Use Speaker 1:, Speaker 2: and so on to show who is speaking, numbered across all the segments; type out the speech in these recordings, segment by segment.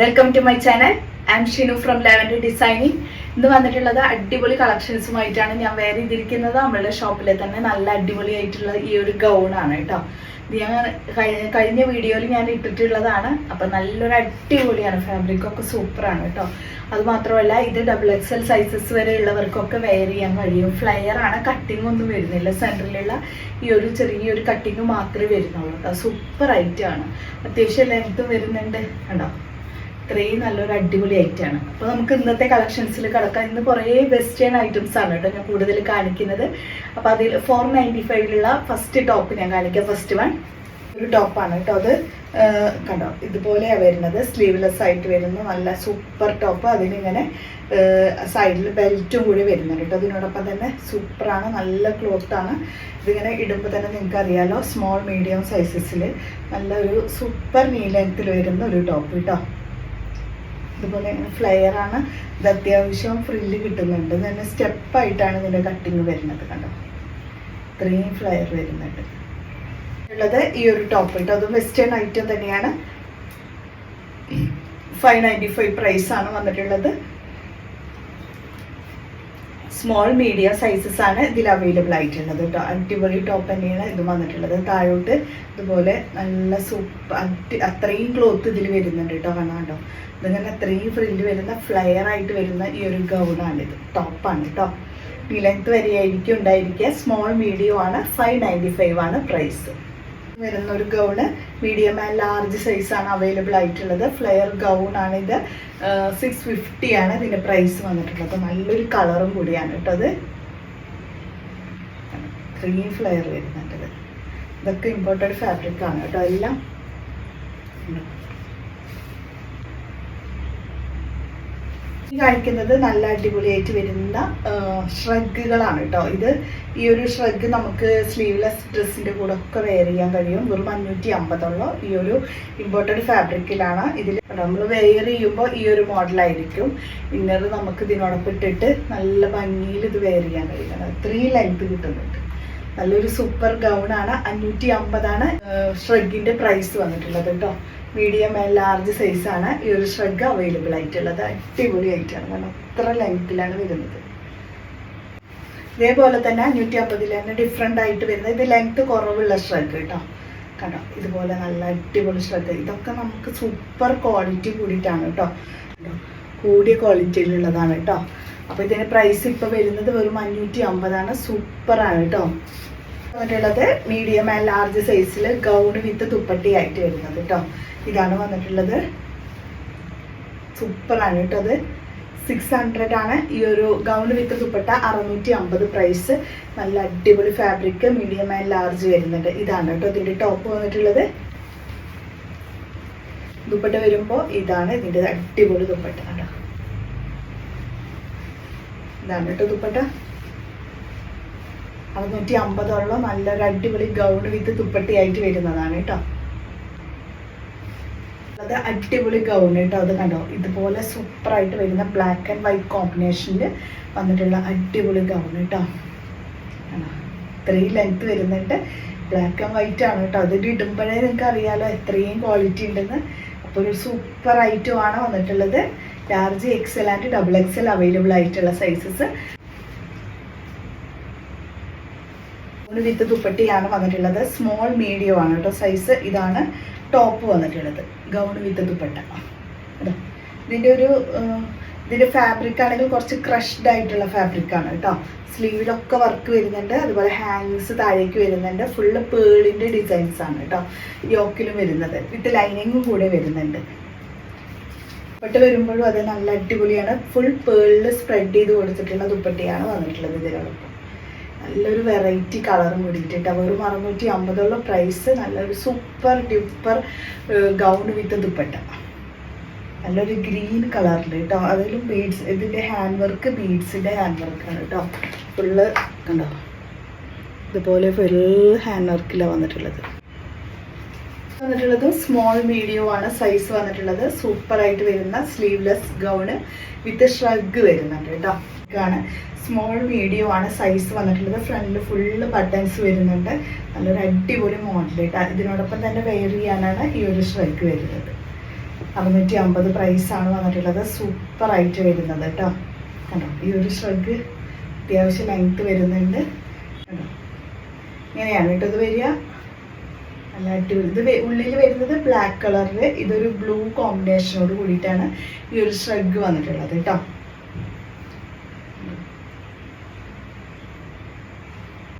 Speaker 1: Welcome to my channel I'm Shinu from Lavender designing ഇന്ന് വന്നിട്ടുള്ളത് അടിപൊളി കളക്ഷൻസുമായിട്ടാണ് ഞാൻ വേറെ ചെയ്തിരിക്കുന്നത്. നമ്മളുടെ ഷോപ്പിലെ തന്നെ നല്ല അടിപൊളി ആയിട്ടുള്ള ഈ ഒരു ഗൗണാണ് കേട്ടോ. ഞാൻ കഴിഞ്ഞ വീഡിയോയിൽ ഞാൻ ഇട്ടിട്ടുള്ളതാണ്. അപ്പൊ നല്ലൊരു അടിപൊളിയാണ്. ഫാബ്രിക്കൊക്കെ സൂപ്പറാണ് കേട്ടോ. അത് മാത്രമല്ല ഇത് ഡബിൾ എക്സ് എൽ സൈസസ് വരെ ഉള്ളവർക്കൊക്കെ വെയർ ചെയ്യാൻ കഴിയും. ഫ്ലയർ ആണ് കട്ടിംഗ് ഒന്നും വരുന്നില്ല. സെന്ററിലുള്ള ഈ ഒരു ചെറിയൊരു കട്ടിങ് മാത്രമേ വരുന്നുള്ളൂ കേട്ടോ. സൂപ്പർ ആണ്. അത്യാവശ്യം ലെങ്ത്തും വരുന്നുണ്ട്. കണ്ടോ? ഇത്രയും നല്ലൊരു അടിപൊളി ഐറ്റമാണ് അപ്പോൾ നമുക്ക് ഇന്നത്തെ കളക്ഷൻസിൽ കിടക്കാം ഇന്ന് കുറേ വെസ്റ്റേൺ ഐറ്റംസ് ആണ് കേട്ടോ ഞാൻ കൂടുതൽ കാണിക്കുന്നത്. അപ്പോൾ അതിൽ ഫോർ നയന്റി ഫൈവിലുള്ള ഫസ്റ്റ് ടോപ്പ് ഞാൻ കാണിക്കാം ഫസ്റ്റ് വൺ ഒരു ടോപ്പാണ് കേട്ടോ അത്. കണ്ടോ? ഇതുപോലെയാണ് വരുന്നത്. സ്ലീവ്ലെസ് ആയിട്ട് വരുന്നു നല്ല സൂപ്പർ ടോപ്പ് അതിനിങ്ങനെ സൈഡിൽ ബെൽറ്റും കൂടി വരുന്നുണ്ട് കേട്ടോ. അതിനോടൊപ്പം തന്നെ സൂപ്പറാണ് നല്ല ക്ലോത്താണ് ഇതിങ്ങനെ ഇടുമ്പോൾ തന്നെ നിങ്ങൾക്ക് അറിയാലോ സ്മോൾ മീഡിയം സൈസസിൽ നല്ലൊരു സൂപ്പർ നീ ലെങ്ത്തിൽ വരുന്ന ഒരു ടോപ്പ് കേട്ടോ. ഇതുപോലെ ഫ്ലെയർ ആണ് ഇത് അത്യാവശ്യം ഫ്രില്ല് കിട്ടുന്നുണ്ട്. തന്നെ സ്റ്റെപ്പായിട്ടാണ് ഇതിന്റെ കട്ടിങ് വരുന്നത് കണ്ടോ? ഇത്രയും ഫ്ലെയർ വരുന്നുണ്ട്. ഉള്ളത് ഈ ഒരു ടോപ്പ് കേട്ടോ അത് വെസ്റ്റേൺ ഐറ്റം തന്നെയാണ്. ഫൈവ് നയന്റി ഫൈവ് പ്രൈസാണ് വന്നിട്ടുള്ളത്. സ്മോൾ മീഡിയം സൈസസ് ആണ് ഇതിൽ അവൈലബിൾ ആയിട്ടുള്ളത് കേട്ടോ അടിപൊളി ടോപ്പ് തന്നെയാണ് ഇത് വന്നിട്ടുള്ളത്. താഴോട്ട് ഇതുപോലെ നല്ല സൂപ്പർ അത്രയും ക്ലോത്ത് ഇതിൽ വരുന്നുണ്ട് കേട്ടോ കണ്ടോ കേട്ടോ ഇതിങ്ങനെ അത്രയും ഫ്രില്ല് വരുന്ന ഫ്ലെയർ ആയിട്ട് വരുന്ന ഈ ഒരു ഗൗണാണ് ഇത്. ടോപ്പാണ് കേട്ടോ ഈ ലെങ്ത് വരെയായിരിക്കും ഉണ്ടായിരിക്കുക. സ്മോൾ മീഡിയം ആണ്. ഫൈവ് നയന്റി ഫൈവ് ആണ് പ്രൈസ് വരുന്ന ഒരു gown. Medium and large size ആണ് അവൈലബിൾ ആയിട്ടുള്ളത്. ഫ്ലെയർ ഗൗൺ ആണ് ഇത് സിക്സ് ഫിഫ്റ്റി ആണ് ഇതിന്റെ പ്രൈസ് വന്നിട്ടുള്ളത്. നല്ലൊരു കളറും കൂടിയാണ് കേട്ടോ അത്. ത്രീ ഫ്ലെയർ വരുന്നുണ്ട് ഇത്. ഇതൊക്കെ ഇമ്പോർട്ടന്റ് ഫാബ്രിക് ആണ് കേട്ടോ എല്ലാം. കാണിക്കുന്നത് നല്ല അടിപൊളിയായിട്ട് വരുന്ന ഷ്രഗുകളാണ് കേട്ടോ ഇത് ഈ ഒരു ഷ്രഗ് നമുക്ക് സ്ലീവ്ലെസ് ഡ്രസ്സിന്റെ കൂടെ ഒക്കെ വെയർ ചെയ്യാൻ കഴിയും. വെറും അഞ്ഞൂറ്റി അമ്പതോളം ഈ ഒരു ഇമ്പോർട്ടഡ് ഫാബ്രിക്കിലാണ് ഇതിൽ നമ്മൾ വെയർ ചെയ്യുമ്പോൾ ഈ ഒരു മോഡലായിരിക്കും ഇന്നർ നമുക്ക് ഇതിനോടൊപ്പം ഇട്ടിട്ട് നല്ല ഭംഗിയിൽ ഇത് വെയർ ചെയ്യാൻ കഴിയുന്നത് ത്രീ ലെങ്ത് കിട്ടുന്നുണ്ട്. നല്ലൊരു സൂപ്പർ ഗൗൺ ആണ്. അഞ്ഞൂറ്റി അമ്പതാണ് ഷ്രഗിന്റെ പ്രൈസ് വന്നിട്ടുള്ളത് കേട്ടോ മീഡിയം ആൻഡ് ലാർജ് സൈസ് ആണ് ഈ ഒരു ഷ്രഗ് അവൈലബിൾ ആയിട്ടുള്ളത്. അടിപൊളി ആയിട്ടാണ് കാരണം അത്ര ലെങ്ത്തിലാണ് വരുന്നത്. ഇതേപോലെ തന്നെ അഞ്ഞൂറ്റി അമ്പതിൽ തന്നെ ഡിഫറെന്റ് ആയിട്ട് വരുന്നത്. ഇത് ലെങ്ത് കുറവുള്ള ഷ്രഗ് കേട്ടോ കണ്ടോ? ഇതുപോലെ നല്ല അടിപൊളി ഷ്രഗ് ഇതൊക്കെ നമുക്ക് സൂപ്പർ ക്വാളിറ്റി കൂടിയിട്ടാണ് കേട്ടോ? കൂടിയ ക്വാളിറ്റിയിലുള്ളതാണ് കേട്ടോ അപ്പോൾ ഇതിന് പ്രൈസ് ഇപ്പോൾ വരുന്നത് വെറും അഞ്ഞൂറ്റി അമ്പതാണ് സൂപ്പറാണ് കേട്ടോ. വന്നിട്ടുള്ളത് മീഡിയം ആൻഡ് ലാർജ് സൈസിൽ ഗൗൺ വിത്ത് ദുപ്പട്ടി ആയിട്ട് വരുന്നത് കേട്ടോ. ഇതാണ് വന്നിട്ടുള്ളത്. സൂപ്പറാണ് കേട്ടോ അത്. സിക്സ് ഹൺഡ്രഡ് ആണ്. ഈ ഒരു ഗൗൺ വിത്ത് ദുപ്പട്ട അറുന്നൂറ്റി അമ്പത് പ്രൈസ് നല്ല അടിപൊളി ഫാബ്രിക് മീഡിയം ആൻഡ് ലാർജ് വരുന്നുണ്ട്. ഇതാണ് കേട്ടോ ഇതിന്റെ ടോപ്പ് വന്നിട്ടുള്ളത്. ദുപ്പട്ട വരുമ്പോൾ ഇതാണ് ഇതിന്റെ അടിപൊളി ദുപ്പട്ട. കേട്ടോ ഇതാണ് കേട്ടോ ദുപ്പട്ട. അറുന്നൂറ്റി അമ്പതോളം നല്ലൊരു അടിപൊളി ഗൗൺ വിത്ത് തുപ്പട്ടിയായിട്ട് വരുന്നതാണ് കേട്ടോ. അത് അടിപൊളി ഗൗൺ കേട്ടോ അത് കണ്ടോ? ഇതുപോലെ സൂപ്പറായിട്ട് വരുന്ന ബ്ലാക്ക് ആൻഡ് വൈറ്റ് കോമ്പിനേഷനിൽ വന്നിട്ടുള്ള അടിപൊളി ഗൗൺ കേട്ടോ? ഇത്രയും ലെങ്ത് വരുന്നുണ്ട്. ബ്ലാക്ക് ആൻഡ് വൈറ്റ് ആണ് കേട്ടോ. അത് ഇടുമ്പോഴേ നിങ്ങൾക്ക് അറിയാലോ എത്രയും ക്വാളിറ്റി ഉണ്ടെന്ന്. അപ്പോൾ ഒരു സൂപ്പർ ഐറ്റം ആണ് വന്നിട്ടുള്ളത്. Large XL and double XL available ആയിട്ടുള്ള സൈസസ് മൂന്ന് വിത്ത് ദുപ്പട്ടിയാണ് വന്നിട്ടുള്ളത്. സ്മോൾ മീഡിയം ആണ് കേട്ടോ സൈസ് ഇതാണ് ടോപ്പ് വന്നിട്ടുള്ളത്. Gown with dupatta. ഇതിന്റെ ഒരു ഇതിന്റെ ഫാബ്രിക് ആണെങ്കിൽ കുറച്ച് ക്രഷ്ഡ് ആയിട്ടുള്ള ഫാബ്രിക് ആണ് കേട്ടോ. സ്ലീവിലൊക്കെ വർക്ക് വരുന്നുണ്ട്. അതുപോലെ ഹാങ്സ് താഴേക്ക് വരുന്നുണ്ട്. ഫുള്ള് പേളിന്റെ ഡിസൈൻസ് ആണ് കേട്ടോ. യോക്കിലും വരുന്നത്. വിത്ത് ലൈനിങ്ങും കൂടെ വരുന്നുണ്ട്. ദുപ്പട്ട വരുമ്പോഴും അത് നല്ല അടിപൊളിയാണ്. ഫുൾ പേളിൽ സ്പ്രെഡ് ചെയ്ത് കൊടുത്തിട്ടുള്ള ദുപ്പട്ടയാണ് വന്നിട്ടുള്ളത് ഇതിനോടൊപ്പം. നല്ലൊരു വെറൈറ്റി കളറും കൂടിയിട്ടുണ്ട് വെറും അറുന്നൂറ്റി അമ്പതുള്ള പ്രൈസ് നല്ലൊരു super duper gown with dupatta. നല്ലൊരു ഗ്രീൻ കളറിൽ കേട്ടോ അതിലും ബീഡ്സ് ഇതിന്റെ ഹാൻഡ് വർക്ക് ബീഡ്സിന്റെ ഹാൻഡ് വർക്കാണ് കേട്ടോ ഫുള്ള് കണ്ടോ? ഇതുപോലെ ഫുൾ ഹാൻഡ് വർക്കിലാണ് വന്നിട്ടുള്ളത്. വന്നിട്ടുള്ളത് സ്മോൾ മീഡിയം ആണ്. സൈസ് വന്നിട്ടുള്ളത്. സൂപ്പർ ആയിട്ട് വരുന്ന സ്ലീവ്ലെസ് ഗൗണ് വിത്ത് ഷ്രഗ് വരുന്നുണ്ട് കേട്ടോ. ഇതാണ്. സ്മോൾ മീഡിയം ആണ്. സൈസ് വന്നിട്ടുള്ളത്. ഫ്രണ്ടിൽ ഫുള്ള് ബട്ടൺസ് വരുന്നുണ്ട്. നല്ലൊരു അടിപൊളി മോഡൽ കേട്ടോ. ഇതിനോടൊപ്പം തന്നെ വെയർ ചെയ്യാനാണ് ഈ ഒരു ഷ്രഗ് വരുന്നത്. അറുന്നൂറ്റി അമ്പത് പ്രൈസാണ് വന്നിട്ടുള്ളത്. സൂപ്പർ ആയിട്ട് വരുന്നത് കേട്ടോ. കണ്ടോ? ഈ ഒരു ഷ്രഗ് അത്യാവശ്യം ലെങ്ത് വരുന്നുണ്ട്. കണ്ടോ? ഇങ്ങനെയാണ് കേട്ടോ ഇത് വരിക. നല്ല അടിപൊളി. ഇത് ഉള്ളിൽ വരുന്നത് ബ്ലാക്ക് കളറിൽ ഇതൊരു ബ്ലൂ കോമ്പിനേഷനോട് കൂടിയിട്ടാണ് ഈ ഒരു ഷ്രഗ് വന്നിട്ടുള്ളത് കേട്ടോ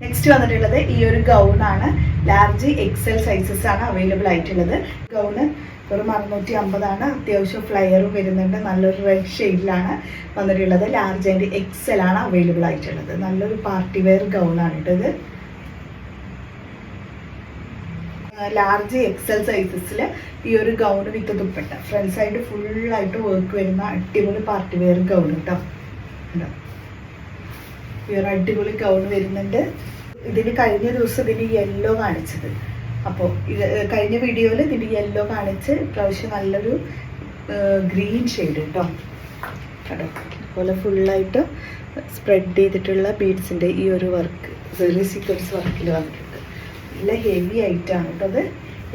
Speaker 1: നെക്സ്റ്റ് വന്നിട്ടുള്ളത് ഈ ഒരു ഗൗൺ ആണ്. ലാർജ് എക്സൽ സൈസസ് ആണ് അവൈലബിൾ ആയിട്ടുള്ളത്. ഗൗണ് വെറും അറുന്നൂറ്റി അമ്പതാണ് അത്യാവശ്യം ഫ്ലയറും വരുന്നുണ്ട്. നല്ലൊരു റെഡ് ഷെയ്ഡിലാണ് വന്നിട്ടുള്ളത്. ലാർജ് ആൻഡ് എക്സൽ ആണ് അവൈലബിൾ ആയിട്ടുള്ളത്. നല്ലൊരു പാർട്ടി വെയർ ഗൗൺ ആണ് കേട്ടോ ഇത് ലാർജ് എക്സൽ സൈസസിൽ ഈ ഒരു gown with dupatta. Front side ഫുള്ളായിട്ട് വർക്ക് വരുന്ന അടിപൊളി പാർട്ടി വെയർ ഗൗൺ കേട്ടോ? ഈ ഒരു അടിപൊളി ഗൗൺ വരുന്നുണ്ട്. ഇതിന് കഴിഞ്ഞ ദിവസം ഇതിന് യെല്ലോ കാണിച്ചത്. അപ്പോൾ ഇത് കഴിഞ്ഞ വീഡിയോയിൽ ഇതിന് യെല്ലോ കാണിച്ച് പ്രാവശ്യം നല്ലൊരു ഗ്രീൻ ഷെയ്ഡ് കേട്ടോ കേട്ടോ അതുപോലെ ഫുള്ളായിട്ട് സ്പ്രെഡ് ചെയ്തിട്ടുള്ള ബീഡ്സിന്റെ ഈ ഒരു വർക്ക് സീക്വൻസ് വർക്കിൽ വന്നിട്ടുണ്ട്. നല്ല ഹെവി ആയിട്ടാണ് കേട്ടോ അത്.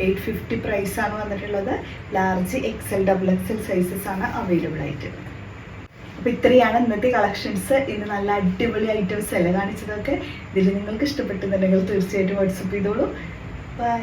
Speaker 1: എയ്റ്റ് ഫിഫ്റ്റി പ്രൈസാണ് വന്നിട്ടുള്ളത്. Large XL double XL sizes ആണ് അവൈലബിൾ ആയിട്ട്. അപ്പോൾ ഇത്രയാണ് ഇന്നത്തെ കളക്ഷൻസ് ഇന്ന് നല്ല അടിപൊളി ഐറ്റംസ് അല്ല കാണിച്ചതൊക്കെ. ഇതിൽ നിങ്ങൾക്ക് ഇഷ്ടപ്പെട്ടുന്നുണ്ടെങ്കിൽ തീർച്ചയായിട്ടും വാട്സപ്പ് ചെയ്തോളൂ. ബൈ